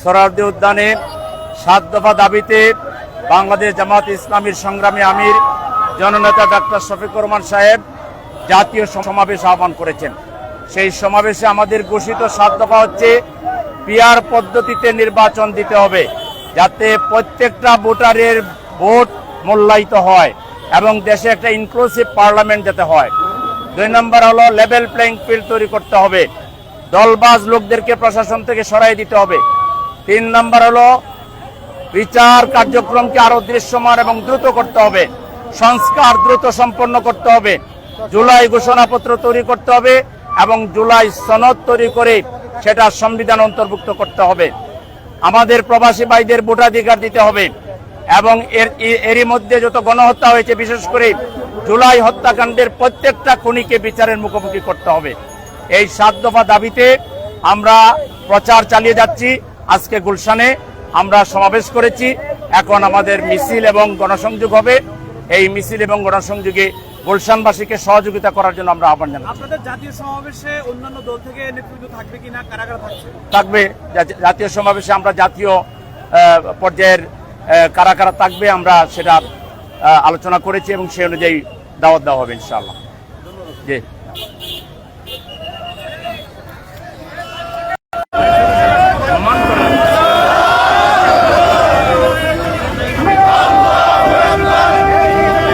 সরারদি উদ্যানে সাত দফা দাবিতে বাংলাদেশ জামাত ইসলামীর সংগ্রামী আমির, জননেতা ডাক্তার শফিকুর রহমান সাহেব জাতীয় সমাবেশ আহ্বান করেছেন। সেই সমাবেশে আমাদের ঘোষিত সাত দফা হচ্ছে পিয়ার পদ্ধতিতে নির্বাচন দিতে হবে, যাতে প্রত্যেকটা ভোটারের ভোট মূল্যায়িত হয় এবং দেশে একটা ইনক্লুসিভ পার্লামেন্ট যাতে হয়। দুই নম্বর হলো লেভেল প্লেইং ফিল্ড তৈরি করতে হবে। দলবাজ লোকদেরকে প্রশাসন থেকে সরাই দিতে হবে। তিন নম্বর হলো, বিচার কার্যক্রমকে আরও দৃশ্যমান এবং দ্রুত করতে হবে। সংস্কার দ্রুত সম্পন্ন করতে হবে। জুলাই ঘোষণাপত্র তৈরি করতে হবে এবং জুলাই সনদ তৈরি করে সেটা সংবিধান অন্তর্ভুক্ত করতে হবে। আমাদের প্রবাসী ভাইদের ভোটাধিকার দিতে হবে এবং এর এরই মধ্যে যত গণহত্যা হয়েছে, বিশেষ করে জুলাই হত্যাকাণ্ডের প্রত্যেকটা খুনিকে বিচারের মুখোমুখি করতে হবে। এই সাত দফা দাবিতে আমরা প্রচার চালিয়ে যাচ্ছি। আজকে গুলশানে আমরা সমাবেশ করেছি। এখন আমাদের মিছিল এবং গণসংযোগ হবে। এই মিছিল এবং গণসংযোগে গুলশানবাসীকে সহযোগিতা করার জন্য আমরা আহ্বান জানাচ্ছি। আপনাদের জাতীয় সমাবেশে অন্যান্য দল থেকে নেতৃত্ব থাকবে কিনা কারা কারা থাকছে? থাকবে। জাতীয় সমাবেশে আমরা জাতীয় পর্যায়ের কারা কারা থাকবে। আমরা সেটা আলোচনা করেছি এবং সেই অনুযায়ী দাওয়াত দেওয়া হবে ইনশাআল্লাহ। জি।